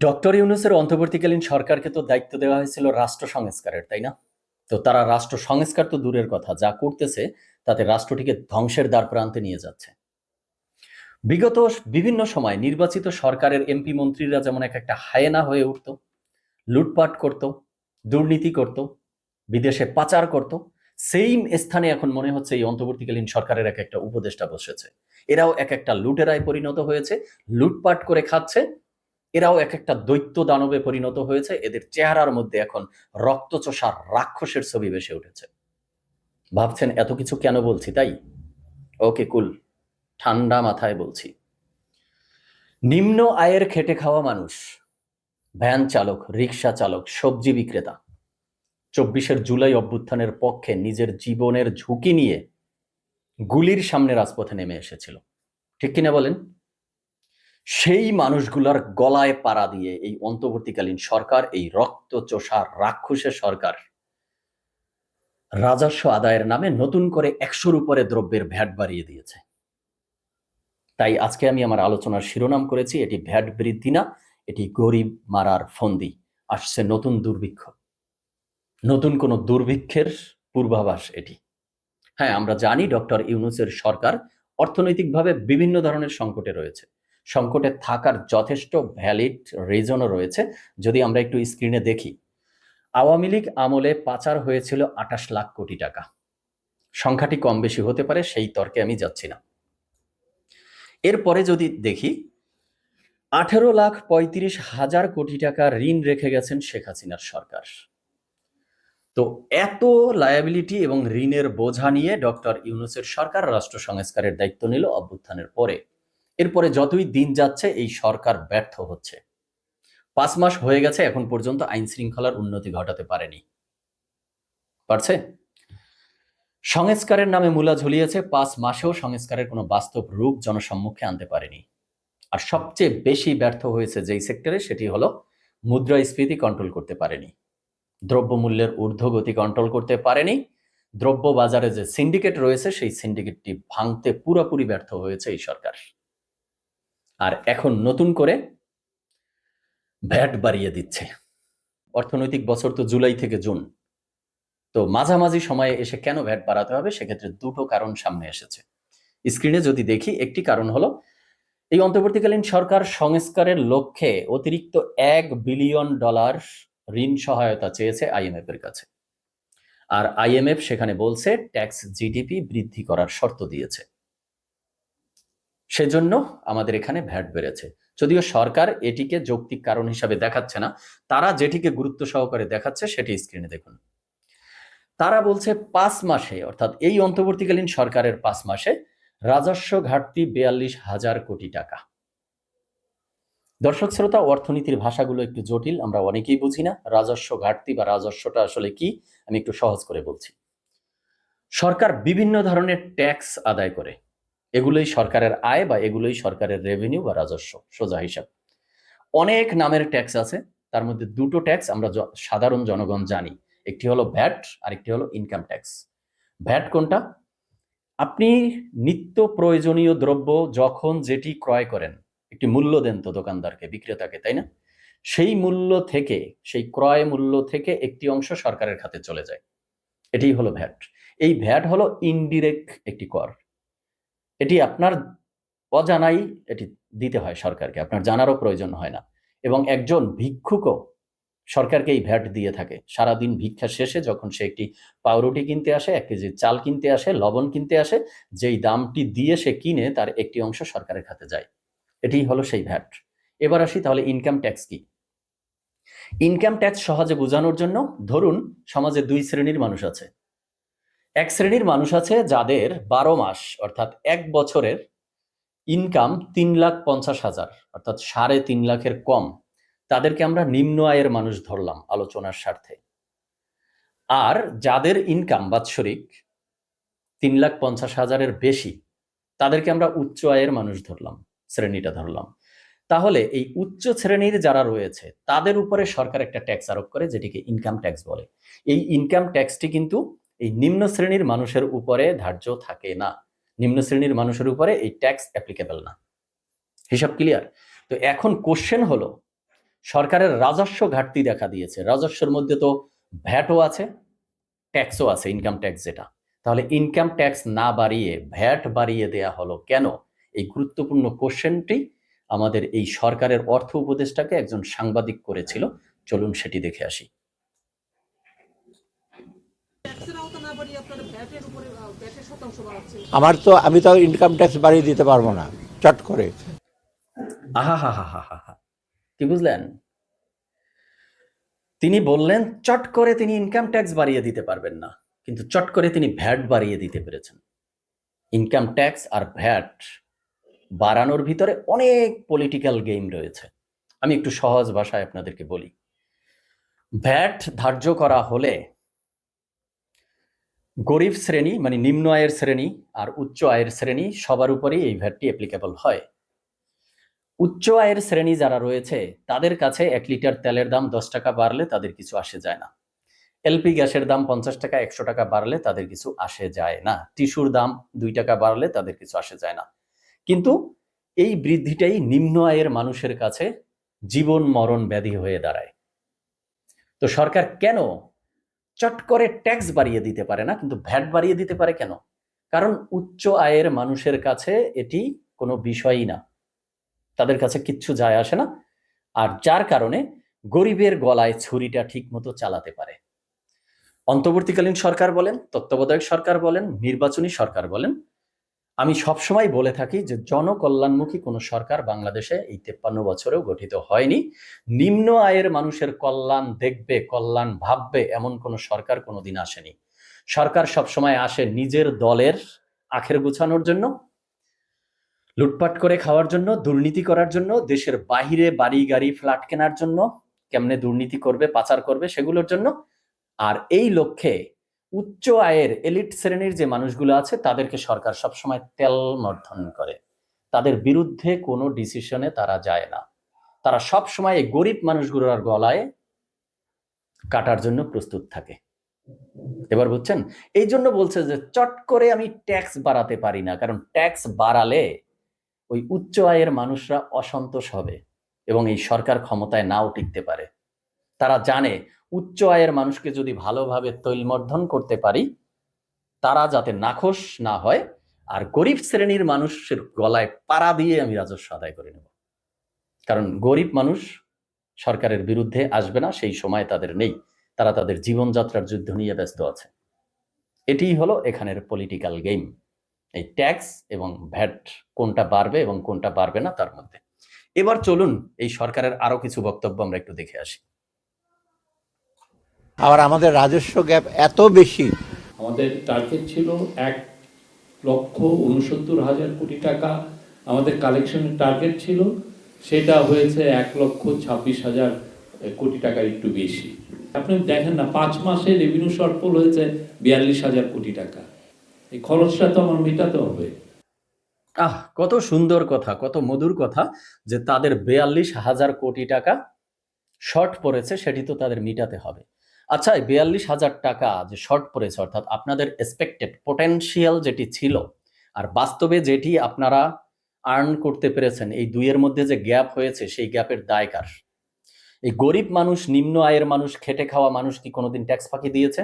Doctor ইউনুসের অন্তর্বর্তীকালীন সরকারকে তো দায়িত্ব দেওয়া হয়েছিল রাষ্ট্র সংস্কারের, তাই না? তো তারা রাষ্ট্র সংস্কার তো দূরের কথা, যা করতেছে তাতে রাষ্ট্রটিকে ধ্বংসের দ্বার প্রান্তে নিয়ে যাচ্ছে। বিগত বিভিন্ন সময় নির্বাচিত সরকারের এমপি মন্ত্রীরা যেমন এক একটা হায়েনা হয়ে উঠত, লুটপাট করত, দুর্নীতি করত, বিদেশে পাচার করত, সেইম স্থানে এখন মনে হচ্ছে এই অন্তর্বর্তীকালীন সরকারের এক একটা উপদেষ্টা বসেছে। এরাও এক একটা লুটেরায় পরিণত হয়েছে, লুটপাট করে খাচ্ছে এরাও এক একটা দৈত্য দানবে পরিণত হয়েছে। এদের চেহারার মধ্যে এখন রক্তচোষা রাক্ষসের ছবি ভেসে উঠেছে। ভাবছেন, এত কিছু কেন বলছি, তাই? ওকে, কুল, ঠান্ডা মাথায় বলছি। নিম্ন আয়ের খেটে খাওয়া মানুষ, ভ্যান চালক রিক্সা চালক, সবজি বিক্রেতা, চব্বিশের জুলাই অভ্যুত্থানের পক্ষে নিজের জীবনের ঝুঁকি নিয়ে গুলির সামনে রাজপথে নেমে এসেছিল। ঠিক কিনা বলেন? সেই মানুষগুলার গলায় পাড়া দিয়ে এই অন্তর্বর্তীকালীন সরকার, এই রক্ত রক্তচোষা রাক্ষসের সরকার রাজস্ব আদায়ের নামে নতুন করে একশোর উপরে দ্রব্যের ভ্যাট বাড়িয়ে দিয়েছে। তাই আজকে আমি আমার আলোচনার শিরোনাম করেছি, এটি ভ্যাট বৃদ্ধি না, এটি গরিব মারার ফন্দি। আসছে নতুন দুর্ভিক্ষ। নতুন কোন দুর্ভিক্ষের পূর্বাভাস এটি। হ্যাঁ আমরা জানি ডক্টর ইউনুসের সরকার অর্থনৈতিকভাবে বিভিন্ন ধরনের সংকটে রয়েছে। সংকটে থাকার যথেষ্ট ভ্যালিড রিজনও রয়েছে, যদি আমরা একটু স্ক্রিনে দেখি। আওয়ামী লীগ আমলে পাচার হয়েছিল আঠাশ লাখ কোটি টাকা। সংখ্যাটি কম বেশি হতে পারে, সেই তর্কে আমি যাচ্ছি না। এরপরে যদি দেখি, আঠেরো লাখ পঁয়ত্রিশ হাজার কোটি টাকা ঋণ রেখে গেছেন শেখ হাসিনার সরকার। তো এত লায়াবিলিটি এবং ঋণের বোঝা নিয়ে ডক্টর ইউনুসের সরকার রাষ্ট্র সংস্কারের দায়িত্ব নিল অভ্যুত্থানের পরে। এরপরে যতই দিন যাচ্ছে, এই সরকার ব্যর্থ হচ্ছে। পাঁচ মাস হয়ে গেছে, এখন পর্যন্ত আইন শৃঙ্খলার উন্নতি ঘটাতে পারেনি। পারছে? সংস্কারের নামে মূলা ঝুলিয়েছে, পাঁচ মাসেও সংস্কারের কোনো বাস্তব রূপ জনসম্মুখে আনতে পারেনি। আর সবচেয়ে বেশি ব্যর্থ হয়েছে যেই সেক্টরে, সেটি হলো মুদ্রাস্ফীতি কন্ট্রোল করতে পারেনি। দ্রব্যমূল্যের ঊর্ধ্বগতি কন্ট্রোল করতে পারেনি। দ্রব্য বাজারে যে সিন্ডিকেট রয়েছে, সেই সিন্ডিকেটটি ভাঙতে পুরোপুরি ব্যর্থ হয়েছে এই সরকার। আর এখন নতুন করে ভ্যাট বাড়িয়ে দিচ্ছে। অর্থনৈতিক বছর তো জুলাই থেকে জুন। তো মাঝামাঝি সময়ে এসে কেন ভ্যাট বাড়াতে হবে সেক্ষেত্রে দুটো কারণ সামনে এসেছে। স্ক্রিনে যদি দেখি, একটি কারণ হলো, এই অন্তর্বর্তীকালীন সরকার সংস্কারের লক্ষ্যে অতিরিক্ত এক বিলিয়ন ডলার ঋণ সহায়তা চেয়েছে আইএমএফ এর কাছে। আর আইএমএফ সেখানে বলছে, ট্যাক্স জিডিপি বৃদ্ধি করার শর্ত দিয়েছে। সেজন্য আমাদের এখানে ভ্যাট বেড়েছে। যদিও সরকার এটিকে যৌক্তিক কারণ হিসাবে দেখাচ্ছে না, তারা যেটিকে গুরুত্ব সহকারে দেখাচ্ছে সেটি স্ক্রিনে দেখুন। তারা বলছে পাঁচ মাসে, অর্থাৎ এই অন্তর্বর্তীকালীন সরকারের পাঁচ মাসে রাজস্ব ঘাটতি বেয়াল্লিশ হাজার কোটি টাকা। দর্শক শ্রোতা, অর্থনীতির ভাষাগুলো একটু জটিল, আমরা অনেকেই বুঝি না রাজস্ব ঘাটতি বা রাজস্বটা আসলে কি, আমি একটু সহজ করে বলছি। সরকার বিভিন্ন ধরনের ট্যাক্স আদায় করে। এগুলোই সরকারের আয় বা এগুলোই সরকারের রেভিনিউ বা রাজস্ব, সোজা হিসাব। অনেক নামের ট্যাক্স আছে, তার মধ্যে দুটো ট্যাক্স আমরা সাধারণ জনগণ জানি। একটি হলো ভ্যাট আর একটি হলো ইনকাম ট্যাক্স ভ্যাট কোনটা? আপনি নিত্য প্রয়োজনীয় দ্রব্য যখন যেটি ক্রয় করেন, একটি মূল্য দেন তো দোকানদারকে, বিক্রেতাকে, তাই না? সেই মূল্য থেকে, সেই ক্রয় মূল্য থেকে একটি অংশ সরকারের খাতে চলে যায়। এটাই হলো ভ্যাট এই ভ্যাট হলো ইনডিরেক্ট একটি কর। এটি আপনার অজানাই এটি দিতে হয় সরকারকে। আপনার জানারও প্রয়োজন হয় না। এবং একজন ভিক্ষুকও সরকারকে এই ভ্যাট দিয়ে থাকে। সারাদিন ভিক্ষা শেষে যখন সে একটি পাউরুটি কিনতে আসে, এক কেজি চাল কিনতে আসে, লবণ কিনতে আসে, যেই দামটি দিয়ে সে কিনে তার একটি অংশ সরকারের খাতে যায়। এটি হলো সেই ভ্যাট। এবার আসি তাহলে ইনকাম ট্যাক্স কি? ইনকাম ট্যাক্স সহজে বোঝানোর জন্য ধরুন সমাজে দুই শ্রেণির মানুষ আছে। এক শ্রেণির মানুষ আছে যাদের বারো মাস, অর্থাৎ এক বছরের ইনকাম তিন লাখ পঞ্চাশ হাজার, অর্থাৎ সাড়ে তিন লাখের কম। তাদেরকে আমরা নিম্ন আয়ের মানুষ ধরলাম আলোচনার স্বার্থে। আর যাদের ইনকাম বাৎসরিক তিন লাখ পঞ্চাশ হাজারের বেশি, তাদেরকে আমরা উচ্চ আয়ের মানুষ ধরলাম, শ্রেণীটা ধরলাম। তাহলে এই উচ্চ শ্রেণির যারা রয়েছে, তাদের উপরে সরকার একটা ট্যাক্স আরোপ করে, যেটিকে ইনকাম ট্যাক্স বলে। এই ইনকাম ট্যাক্সটি কিন্তু এই নিম্ন শ্রেণির মানুষের উপরে ধার্য থাকে না। নিম্ন শ্রেণির মানুষের উপরে এই ট্যাক্স অ্যাপ্লিকেবল না। হিসাব ক্লিয়ার তো এখন কোশ্চেন হলো, সরকারের রাজস্ব ঘাটতি দেখা দিয়েছে। রাজস্বের মধ্যে তো ভ্যাটও আছে ট্যাক্সও আছে ইনকাম ট্যাক্স যেটা। তাহলে ইনকাম ট্যাক্স না বাড়িয়ে ভ্যাট বাড়িয়ে দেয়া হলো কেন? এই গুরুত্বপূর্ণ কোশ্চেনটি আমাদের এই সরকারের অর্থ উপদেষ্টাকে একজন সাংবাদিক করেছিল। চলুন সেটি দেখে আসি ট্যাক্সের আওতা না বাড়িয়ে আপনারা ভ্যাটের উপরে আহ, ভ্যাটের শতাংশ বাড়াচ্ছেন আমার তো আমি তো ইনকাম ট্যাক্স বাড়িয়ে দিতে পারব না চট করে। আহা হা হা হা হা হা কি বুঝলেন? তিনি বললেন চট করে তিনি ইনকাম ট্যাক্স বাড়িয়ে দিতে পারবেন না কিন্তু চট করে তিনি ভ্যাট বাড়িয়ে দিতে পেরেছেন। ইনকাম ট্যাক্স আর ভ্যাট বাড়ানোর ভিতরে অনেক পলিটিক্যাল গেম রয়েছে। আমি একটু সহজ ভাষায় আপনাদেরকে বলি। ভ্যাট ধার্য করা হলে গরিব শ্রেণি মানে নিম্ন আয়ের শ্রেণি আর উচ্চ আয়ের শ্রেণি সবার উপরেই এই ভ্যাটটি অ্যাপ্লিকেবল হয়। উচ্চ আয়ের শ্রেণি যারা রয়েছে, তাদের কাছে এক লিটার তেলের দাম দশ টাকা বাড়লে তাদের কিছু আসে যায় না। এলপি গ্যাসের দাম পঞ্চাশ টাকা, একশো টাকা বাড়লে তাদের কিছু আসে যায় না। টিস্যুর দাম দুই টাকা বাড়লে তাদের কিছু আসে যায় না। কিন্তু এই বৃদ্ধিটাই নিম্ন আয়ের মানুষের কাছে জীবন মরণ ব্যাধি হয়ে দাঁড়ায়। তো সরকার কেন চট করে ট্যাক্স বাড়িয়ে দিতে পারে না, কিন্তু ভ্যাট বাড়িয়ে দিতে পারে কেন? কারণ উচ্চ আয়ের মানুষের কাছে এটি কোনো বিষয়ই না। তাদের কাছে কিচ্ছু যায় আসে না। আর যার কারণে গরিবের গলায় ছুরিটা ঠিকমতো চালাতে পারে। অন্তর্বর্তীকালীন সরকার বলেন, তত্ত্বাবধায়ক সরকার বলেন, নির্বাচনী সরকার বলেন আমি সবসময় বলে থাকি যে জনকল্যাণমুখী কোনো সরকার বাংলাদেশে এই তেপ্পান্ন বছরেও গঠিত হয়নি। নিম্ন আয়ের মানুষের কল্যাণ দেখবে, কল্যাণ ভাববে এমন কোনো সরকার কোনোদিন আসেনি। সরকার সবসময় আসে নিজের দলের আখের গুছানোর জন্য, লুটপাট করে খাওয়ার জন্য, দুর্নীতি করার জন্য, দেশের বাহিরে বাড়ি, গাড়ি, ফ্ল্যাট কেনার জন্য, কেমনে দুর্নীতি করবে, পাচার করবে সেগুলোর জন্য। আর এই লক্ষ্যে উচ্চ আয়ের এলিট শ্রেণির যে মানুষগুলো আছে, তাদেরকে সরকার সবসময় তেল মর্ধন করে। তাদের বিরুদ্ধে কোনো ডিসিশনে তারা যায় না। তারা সবসময় এই গরিব মানুষগুলোর গলায় কাটার জন্য প্রস্তুত থাকে। এবার বুঝছেন? এই জন্য বলছে যে চট করে আমি ট্যাক্স বাড়াতে পারি না, কারণ ট্যাক্স বাড়ালে ওই উচ্চ আয়ের মানুষরা অসন্তোষ হবে এবং এই সরকার ক্ষমতায় নাও টিকতে পারে। তারা জানে উচ্চ আয়ের মানুষকে যদি ভালোভাবে তৈলমর্ধন করতে পারি, তারা যাতে নাখোশ না হয় আর গরিব শ্রেণির মানুষের গলায় পাড়া দিয়ে আমি রাজস্ব আদায় করে নেব। কারণ গরিব মানুষ সরকারের বিরুদ্ধে আসবে না, সেই সময় তাদের নেই। তারা তাদের জীবনযাত্রার যুদ্ধ নিয়ে ব্যস্ত আছে। এটিই হলো এখানের পলিটিক্যাল গেম এই ট্যাক্স এবং ভ্যাট কোনটা বাড়বে এবং কোনটা বাড়বে না তার মধ্যে। এবার চলুন এই সরকারের আরও কিছু বক্তব্য আমরা একটু দেখে আসি। আবার আমাদের রাজস্ব গ্যাপ এত বেশি। আমাদের টার্গেট ছিল এক লক্ষ উনসত্তর হাজার কোটি টাকা। আমাদের কালেকশনের টার্গেট ছিল সেটা হয়েছে এক লক্ষ ছাব্বিশ হাজার কোটি টাকার একটু বেশি। আপনি দেখেন না পাঁচ মাসে রেভিনিউ শর্টফল হয়েছে বিয়াল্লিশ হাজার কোটি টাকা। এই খরচটা তো আমার মেটাতে হবে। আহ কত সুন্দর কথা কত মধুর কথা যে তাদের বেয়াল্লিশ হাজার কোটি টাকা শর্ট পড়েছে সেটি তো তাদের মিটাতে হবে। আচ্ছা বিয়াল্লিশ হাজার টাকা যে শর্ট পড়েছে, অর্থাৎ আপনাদের এক্সপেক্টেড পোটেনশিয়াল যেটি ছিল আর বাস্তবে যেটি আপনারা আর্ন করতে পেরেছেন, এই দুইয়ের মধ্যে যে গ্যাপ হয়েছে, সেই গ্যাপের দায় কার? এই গরিব মানুষ, নিম্ন আয়ের মানুষ, খেটে খাওয়া মানুষ কি কোনোদিন ট্যাক্স ফাঁকি দিয়েছে?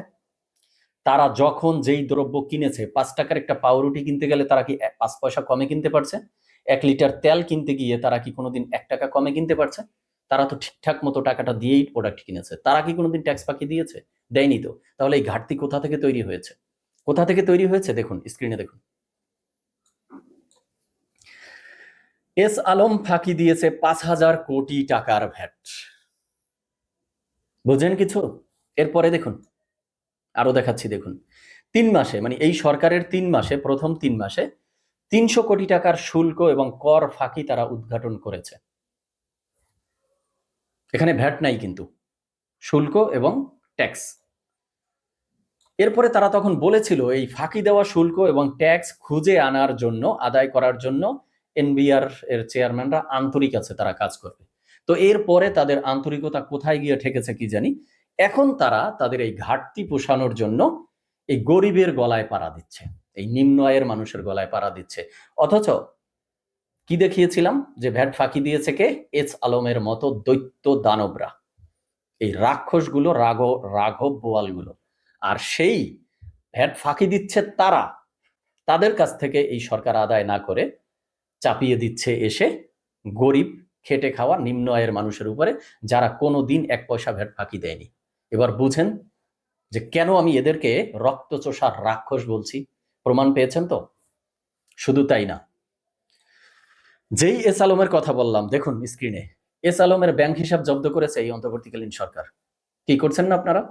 তারা যখন যেই দ্রব্য কিনেছে, পাঁচ টাকার একটা পাউরুটি কিনতে গেলে তারা কি পাঁচ পয়সা কমে কিনতে পারছে? এক লিটার তেল কিনতে গিয়ে তারা কি কোনোদিন এক টাকা কমে কিনতে পারছে? তারা তো ঠিকঠাক মতো টাকাটা দিয়েই প্রোডাক্ট কিনেছে। তারা কি কোনোদিন ট্যাক্স ফাঁকি দিয়েছে? দেয়নি তো। তাহলে এই ঘাটতি কোথা থেকে তৈরি হয়েছে? কোথা থেকে তৈরি হয়েছে? দেখুন স্ক্রিনে দেখুন। এস আলম ফাঁকি দিয়েছে পাঁচ হাজার কোটি টাকার ভ্যাট। বুঝেন কিছু? এরপরে দেখুন, আরও দেখাচ্ছি, দেখুন। তিন মাসে মানে এই সরকারের তিন মাসে, প্রথম তিন মাসে তিনশো কোটি টাকার শুল্ক এবং কর ফাঁকি তারা উদ্ঘাটন করেছে। এখানে ভ্যাট নাই কিন্তু। শুল্ক এবং ট্যাক্স। এরপরে তারা তখন বলেছিল, এই ফাঁকি দেওয়া শুল্ক এবং ট্যাক্স খুঁজে আনার জন্য, আদায় করার জন্য এনবিআর এর চেয়ারম্যানরা আন্তরিক আছে, তারা কাজ করবে। তো এরপরে তাদের আন্তরিকতা কোথায় গিয়ে ঠেকেছে কি জানি? এখন তারা তাদের এই ঘাটতি পোষানোর জন্য এই গরিবের গলায় পাড়া দিচ্ছে। এই নিম্ন আয়ের মানুষের গলায় পাড়া দিচ্ছে। অথচ কি দেখিয়েছিলাম? যে ভ্যাট ফাঁকি দিয়েছে কে? এস আলমের মতো দৈত্য দানবরা। এই রাক্ষসগুলো, রাঘ, রাঘব বোয়ালগুলো। আর সেই ভ্যাট ফাঁকি দিচ্ছে তারা। তাদের কাছ থেকে এই সরকার আদায় না করে চাপিয়ে দিচ্ছে এসে গরিব, খেটে খাওয়া, নিম্ন আয়ের মানুষের উপরে, যারা কোনো দিন এক পয়সা ভ্যাট ফাঁকি দেয়নি। এবার বুঝেন যে কেন আমি এদেরকে রক্তচোষার রাক্ষস বলছি? প্রমাণ পেয়েছেন তো? শুধু তাই না। যেই এস আলমের কথা বললাম, দেখুন স্ক্রিনে এস আলমের ব্যাংক হিসাব জব্দ করেছে এই অন্তর্বর্তীকালীন সরকার। কি করছেন না আপনারা?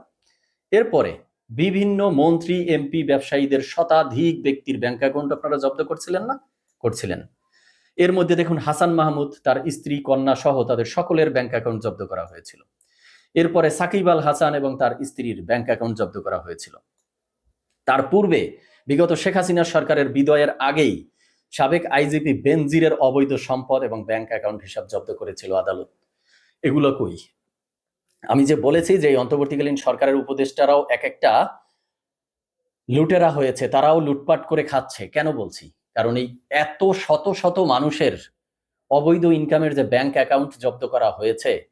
এরপরে বিভিন্ন মন্ত্রী এমপি ব্যবসায়ীদের শতাধিক ব্যক্তির ব্যাংক অ্যাকাউন্ট আপনারা জব্দ করছিলেন না? করছিলেন। এর মধ্যে দেখুন হাসান মাহমুদ, তার স্ত্রী, কন্যা সহ তাদের সকলের ব্যাংক অ্যাকাউন্ট জব্দ করা হয়েছিল। এরপরে সাকিব আল হাসান এবং তার স্ত্রীর ব্যাংক অ্যাকাউন্ট জব্দ করা হয়েছিল। তার পূর্বে বিগত শেখ হাসিনা সরকারের বিদয়ের আগেই সাবেক আইজিপি বেনজিরের অবৈধ সম্পদ এবং ব্যাংক অ্যাকাউন্ট হিসাব জব্দ করেছিল আদালত। এগুলো কই? আমি যে বলেছি যে অন্তর্বর্তীকালীন সরকারের উপদেষ্টারাও এক একটা লুটেরা হয়েছে, তারাও লুটপাট করে খাচ্ছে, কেন বলছি? কারণ এই এত শত শত মানুষের অবৈধ ইনকামের যে ব্যাংক অ্যাকাউন্ট জব্দ করা হয়েছে,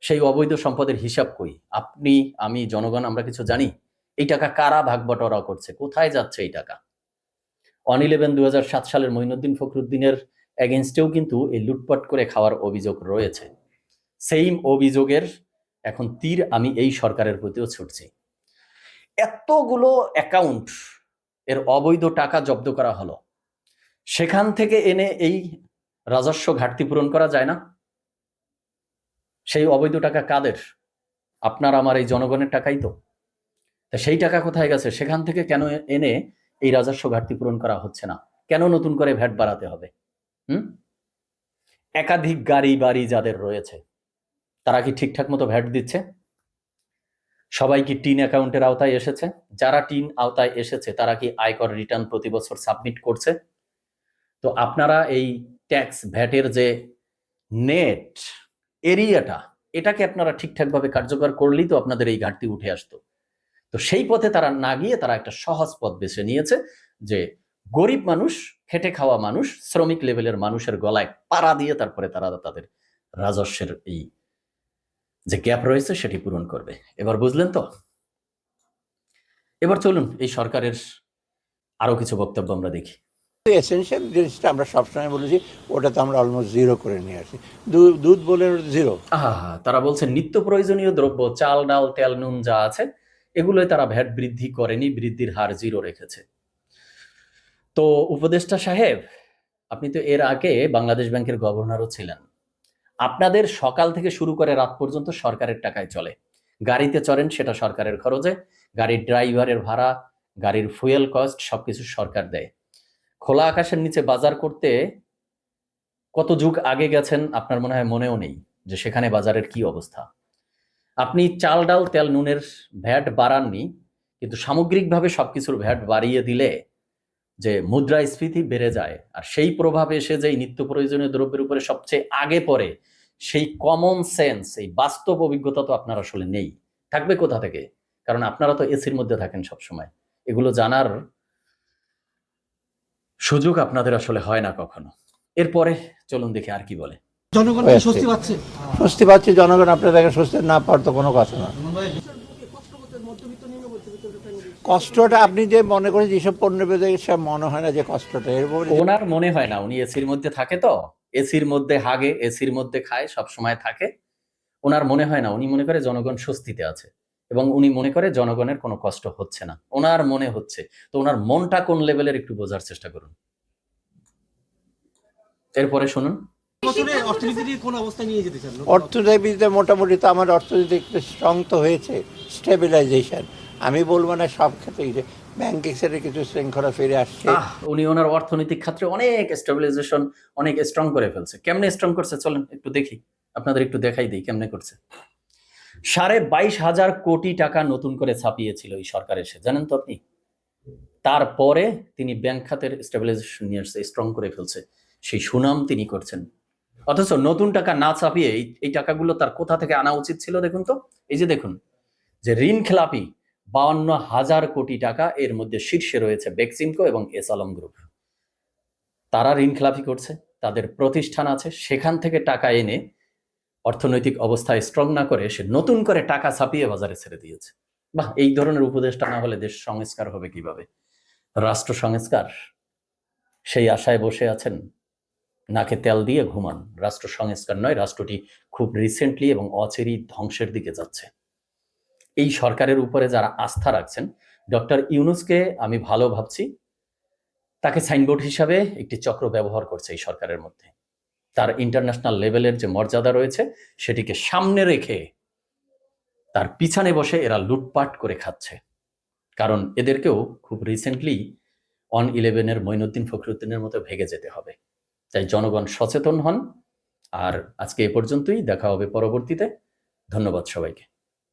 সেই অবৈধ সম্পদের হিসাব কই? আপনি, আমি, জনগণ, আমরা কিছু জানি? এই টাকা কারা ভাগ করছে? কোথায় যাচ্ছে এই টাকা? অন ইলেভেন দু সালের মঈনুদ্দিন ফখরুদ্দিনের এগেনস্টেও কিন্তু এই লুটপাট করে খাওয়ার অভিযোগ রয়েছে। সেইম অভিযোগের এখন তীর আমি এই সরকারের প্রতিও ছুটছি। এতগুলো অ্যাকাউন্ট এর অবৈধ টাকা জব্দ করা হলো। সেখান থেকে এনে এই রাজস্ব ঘাটতি পূরণ করা যায় না? সেই অবৈধ টাকা কাদের? আপনার, আমার এই জনগণের টাকাই তা। সেই টাকা কোথায় গেছে? সেখান থেকে কেন এনে এই রাজস্ব ঘাটতি পূরণ করা হচ্ছে না। কেন নতুন করে ভ্যাট বাড়াতে হবে? হুম? একাধিক গাড়ি বাড়ি যাদের রয়েছে, তারা কি ঠিকঠাক মতো ভ্যাট দিচ্ছে? সবাই কি টিন অ্যাকাউন্টের আওতায় এসেছে? যারা টিন আওতায় এসেছে, তারা কি আয়কর রিটার্ন প্রতি বছর সাবমিট করছে? তো আপনারা এই ট্যাক্স ভ্যাটের যে নেট, এরিয়াটা, এটাকে আপনারা ঠিকঠাকভাবে কার্যকর করলেই তো আপনাদের এই ঘাটতি উঠে আসতো। তো সেই পথে তারা না গিয়ে তারা একটা সহজ পথ বেছে নিয়েছে যে গরিব মানুষ খেটে খাওয়া মানুষ শ্রমিক লেভেলের মানুষের গলায় পাড়া দিয়ে তারপরে তারা তাদের রাজস্বের এই যে গ্যাপ রয়েছে সেটি পূরণ করবে। এবার বুঝলেন তো? এবার চলুন এই সরকারের আরও কিছু বক্তব্য আমরা দেখি। এসেনশিয়াল জিনিসটা আমরা সবসময় বলেছি ওটা তো আমরা অলমোস্ট জিরো করে নিয়ে আসি। দুধ বলে জিরো তারা বলছে নিত্য প্রয়োজনীয় দ্রব্য চাল ডাল তেল নুন যা আছে এগুলোই তারা ভ্যাট বৃদ্ধি করেনি, বৃদ্ধির হার জিরো রেখেছে। তো উপদেষ্টা সাহেব, আপনি তো এর আগে বাংলাদেশ ব্যাংকের গভর্নরও ছিলেন। আপনাদের সকাল থেকে শুরু করে রাত পর্যন্ত সরকারের টাকায় চলে। গাড়িতে চড়েন, সেটা সরকারের খরচে। গাড়ির ড্রাইভারের ভাড়া, গাড়ির ফুয়েল কস্ট, সবকিছু সরকার দেয়। খোলা আকাশের নিচে বাজার করতে কত যুগ আগে গেছেন, আপনার মনে হয় মনেও নেই যে সেখানে বাজারের কি অবস্থা? আপনি চাল, ডাল, তেল, নুনের ভ্যাট বাড়াননি, কিন্তু সামগ্রিকভাবে সবকিছুর ভ্যাট বাড়িয়ে দিলে যে মুদ্রাস্ফীতি বেড়ে যায়, আর সেই প্রভাব এসে যে নিত্য প্রয়োজনীয় দ্রব্যের উপরে সবচেয়ে আগে পড়ে, সেই কমন সেন্স এই বাস্তব অভিজ্ঞতা তো আপনার আসলে নেই। থাকবে কোথা থেকে? কারণ আপনারা তো এসির মধ্যে থাকেন সব সময় এগুলো জানার সুযোগ আপনাদের আসলে হয় না কখনো। এরপরে চলুন দেখি আর কি বলে। জনগণ স্বস্তি পাচ্ছে? স্বস্তি পাচ্ছে জনগণ আপনাদেরকে স্বস্তি না পাওয়ার তো কোনো কথা না। কষ্টটা আপনি যে মনে করেন যেসব পণ্য বেঁধে সে মনে হয় না যে কষ্টটা। এর ওনার মনে হয় না উনি এসির মধ্যে থাকে তো। এসির মধ্যে হাগে এসির মধ্যে খায় সব সময় থাকে। ওনার মনে হয় না উনি মনে করে জনগণ স্বস্তিতে আছে। এবং উনি মনে করে জনগণের কোনো কষ্ট হচ্ছে না। ওনার মনে হচ্ছে। তো ওনার মনটা কোন লেভেলের একটু বোঝার চেষ্টা করুন। এরপরে শুনুন। অর্থনীতিতে মোটামুটি তো আমার অর্থনীতি একটু স্ট্রং তো হয়েছে স্টেবিলাইজেশন আমি বলব না সব ক্ষেত্রেই যে ব্যাংকিং সেক্টরে কিছু শৃঙ্খলা ফিরে আসছে। উনি ওনার অর্থনৈতিক ক্ষেত্রে অনেক স্টেবিলাইজেশন অনেক স্ট্রং করে ফেলছে। কেমনে স্ট্রং করছে? চলেন একটু দেখি। আপনাদের একটু দেখাই দিই কেমনে করছে। সাড়ে বাইশ হাজার কোটি টাকা নতুন করে ছাপিয়েছিল এই সরকার এসে। জানেন তো আপনি? তারপরে তিনি ব্যাংক খাতের স্টেবিলাইজেশন নিয়ে আসছে স্ট্রং করে ফেলছে। সেই সুনাম তিনি করছেন। অথচ নতুন টাকা না ছাপিয়ে এই টাকাগুলো তার কোথা থেকে আনা উচিত ছিল দেখুন তো? এই যে দেখুন, যে ঋণ খেলাপি বাউন্ন হাজার কোটি টাকা এর মধ্যে শীর্ষে রয়েছে বেক্সিমকো এবং এস আলম গ্রুপ। তারা ঋণ খেলাপি করছে, তাদের প্রতিষ্ঠান আছে, সেখান থেকে টাকা এনে অর্থনৈতিক অবস্থায় স্ট্রং না করে সে নতুন করে টাকা ছাপিয়ে বাজারে ছেড়ে দিয়েছে। বাহ, এই ধরনের উপদেশটা না হলে দেশ সংস্কার হবে কীভাবে? রাষ্ট্র সংস্কার, সেই আশায় বসে আছেন নাকে তেল দিয়ে ঘুমান। রাষ্ট্র সংস্কার নয়, রাষ্ট্রটি খুব রিসেন্টলি এবং অচেরি ধ্বংসের দিকে যাচ্ছে। এই সরকারের উপরে যারা আস্থা রাখছেন, ডক্টর ইউনুসকে আমি ভালো ভাবছি, তাকে সাইনবোর্ড হিসাবে একটি চক্র ব্যবহার করছে এই সরকারের মধ্যে। তার ইন্টারন্যাশনাল লেভেলের যে মর্যাদা রয়েছে, সেটিকে সামনে রেখে তার পিছনে বসে এরা লুটপাট করে খাচ্ছে। কারণ এদেরকেও খুব রিসেন্টলি অন ইলেভেনের মঈনুদ্দিন ফখরুদ্দিনের মতো ভেগে যেতে হবে। তাই জনগণ সচেতন হন। আর আজকে এ পর্যন্তই দেখা হবে পরবর্তীতে। ধন্যবাদ সবাইকে।